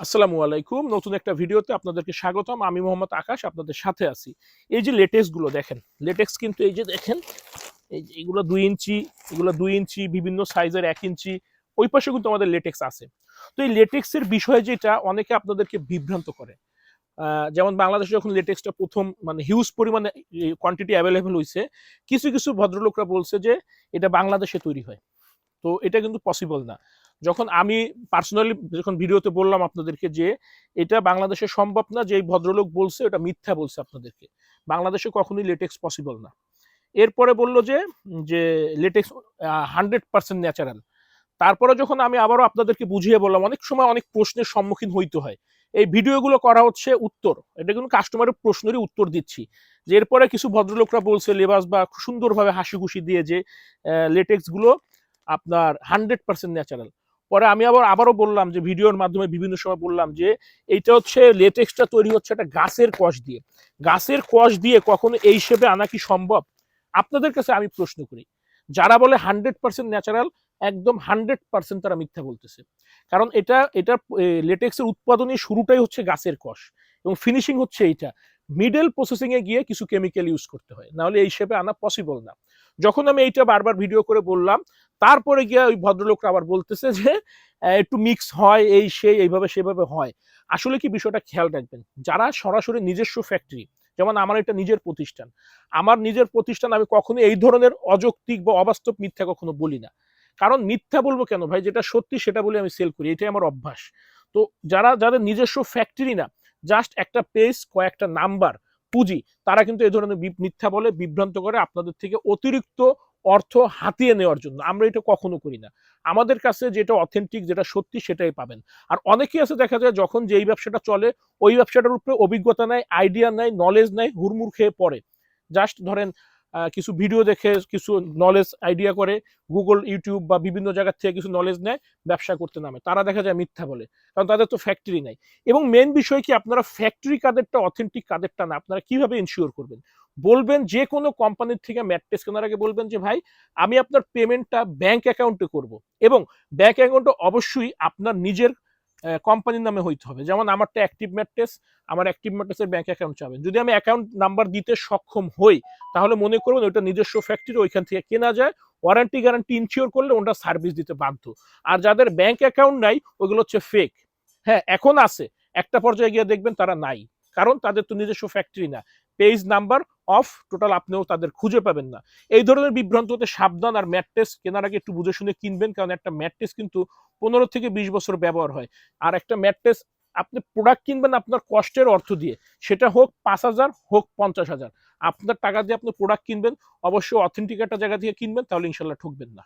আসসালামু আলাইকুম। নতুন একটা ভিডিওতে আপনাদেরকে স্বাগতম। আমি মোহাম্মদ আকাশ, আপনাদের সাথে আছি। এই যে লেটেক্সগুলো দেখেন লেটেক্স কিন্তু এই যে দেখেন, এই যে এগুলো দুই ইঞ্চি, এগুলো দুই ইঞ্চি, বিভিন্ন সাইজের এক ইঞ্চি, ওই পাশে কিন্তু আমাদের লেটেক্স আছে। তো এই লেটেক্সের বিষয়ে যেটা অনেকে আপনাদেরকে বিভ্রান্ত করে। যেমন বাংলাদেশে যখন লেটেক্সটা প্রথম মানে হিউজ পরিমাণে কোয়ান্টিটি অ্যাভেলেবেল হয়েছে কিছু কিছু ভদ্রলোকরা বলছে যে এটা বাংলাদেশে তৈরি হয়। তো এটা কিন্তু পসিবল না। যখন আমি পার্সোনালি যখন ভিডিওতে বললাম আপনাদেরকে যে এটা বাংলাদেশে সম্ভব না যে ভদ্রলোক বলছে ওটা মিথ্যা বলছে আপনাদেরকে। বাংলাদেশে কখনোই লেটেক্স পসিবল না। এরপরে বলল যে যে লেটেক্স হান্ড্রেড পার্সেন্ট ন্যাচারাল তারপরে যখন আমি আবারও আপনাদেরকে বুঝিয়ে বললাম, অনেক সময় অনেক প্রশ্নের সম্মুখীন হইতে হয়। এই ভিডিওগুলো করা হচ্ছে উত্তর। এটা কিন্তু কাস্টমারের প্রশ্নেরই উত্তর দিচ্ছি। যে এরপরে কিছু ভদ্রলোকরা বলছে লেবাস বা সুন্দরভাবে হাসি খুশি দিয়ে যে লেটেক্সগুলো আপনার হান্ড্রেড পার্সেন্ট ন্যাচারাল পরে আমি আবার, আবারও বললাম যে ভিডিওর মাধ্যমে বিভিন্ন সময় বললাম যে এইটা হচ্ছে লেটেক্সটা তৈরি হচ্ছে একটা গাছের কষ দিয়ে। গাছের কষ দিয়ে কখনো এই হিসেবে আনা কি সম্ভব? আপনাদের কাছে আমি প্রশ্ন করি। যারা বলে হান্ড্রেড পার্সেন্ট ন্যাচারাল, একদম হান্ড্রেড পার্সেন্ট তারা মিথ্যা বলতেছে। কারণ এটা এটা লেটেক্সের উৎপাদনের শুরুটাই হচ্ছে গাছের কষ এবং ফিনিশিং হচ্ছে এইটা। মিডল প্রসেসিং এ গিয়ে কিছু কেমিক্যাল ইউজ করতে হয়। নাহলে এই হিসেবে আনা পসিবল না। যখন আমি এইটা বারবার ভিডিও করে বললাম, তারপরে গিয়ে ওই ভদ্রলোকরা আবার বলতেছে যে একটু মিক্স হয়, এই সেই, এইভাবে সেভাবে হয়। আসলে কি বিষয়টা খেয়াল রাখবেন, যারা সরাসরি নিজস্ব ফ্যাক্টরি যেমন আমার এটা নিজের প্রতিষ্ঠান, আমার নিজের প্রতিষ্ঠান আমি কখনো এই ধরনের অযৌক্তিক বা অবাস্তব মিথ্যা কখনো বলি না। কারণ মিথ্যা বলব কেন ভাই? যেটা সত্যি সেটা বলে আমি সেল করি, এটাই আমার অভ্যাস। তো যারা, যাদের নিজস্ব ফ্যাক্টরি না জাস্ট একটা পেজ কয়েকটা নাম্বার পুঁজি, তারা কিন্তু এই ধরনের মিথ্যা বলে বিভ্রান্ত করে আপনাদের থেকে অতিরিক্ত অর্থ হাতিয়ে নেওয়ার জন্য। আমরা এটা কখনো করি না। আমাদের কাছে যেটা অথেন্টিক যেটা সত্যি সেটাই পাবেন। আর অনেকেই আছে দেখা যায় যখন যেই ব্যবসাটা চলে, ওই ব্যবসাটার উপরে অভিজ্ঞতা নাই আইডিয়া নাই নলেজ নাই, হুড়মুড় খেয়ে পড়ে। জাস্ট ধরেন কিছু ভিডিও দেখে, কিছু নলেজ আইডিয়া করে গুগল ইউটিউব বা বিভিন্ন জায়গার থেকে কিছু নলেজ নেয়, ব্যবসা করতে নামে। তারা দেখা যায় মিথ্যা বলে, কারণ তাদের তো ফ্যাক্টরি নাই। এবং মেন বিষয় কি, আপনারা ফ্যাক্টরি কাদেরটা অথেন্টিক কাদেরটা না, আপনারা কীভাবে ইনশিওর করবেন? বলবেন যে কোনো কোম্পানির থেকে ম্যাট্রেস কেনার আগে বলবেন যে, ভাই, আমি আপনার পেমেন্টটা ব্যাংক অ্যাকাউন্টে করব। এবং ব্যাংক অ্যাকাউন্টে অবশ্যই আপনার নিজের কোম্পানির নামে হইতে হবে। যেমন আমারটা অ্যাক্টিভ ম্যাট্রেস আমার অ্যাক্টিভ ম্যাট্রেসের ব্যাংক অ্যাকাউন্ট চাবেন যদি আমি অ্যাকাউন্ট নাম্বার দিতে সক্ষম হই, তাহলে মনে করবেন ওইটা নিজস্ব ফ্যাক্টরি ওইখান থেকে কেনা যায়। ওয়ারেন্টি গ্যারান্টি ইনশিওর করলে ওটা সার্ভিস দিতে বাধ্য। আর যাদের ব্যাংক অ্যাকাউন্ট নাই, ওগুলো হচ্ছে ফেক হ্যাঁ এখন আছে। একটা পর্যায়ে গিয়ে দেখবেন তারা নাই। কারণ তাদের তো নিজস্ব ফ্যাক্টরি না। পেজ নাম্বার অফ টোটাল আপনিও তাদের খুঁজে পাবেন না। এই ধরনের বিভ্রান্ত হতে সাবধান আর ম্যাট্রেস কেনার আগে একটু বুঝে শুনে কিনবেন, কারণ একটা ম্যাট্রেস কিন্তু পনেরো থেকে বিশ বছর ব্যবহার হয়। আর একটা ম্যাট্রেস আপনি প্রোডাক্ট কিনবেন আপনার কষ্টের অর্থ দিয়ে। সেটা হোক পাঁচ হাজার, হোক পঞ্চাশ হাজার। আপনার টাকা দিয়ে আপনি প্রোডাক্ট কিনবেন, অবশ্যই অথেন্টিক একটা জায়গা থেকে কিনবেন, তাহলে ইনশাল্লাহ ঠকবেন না।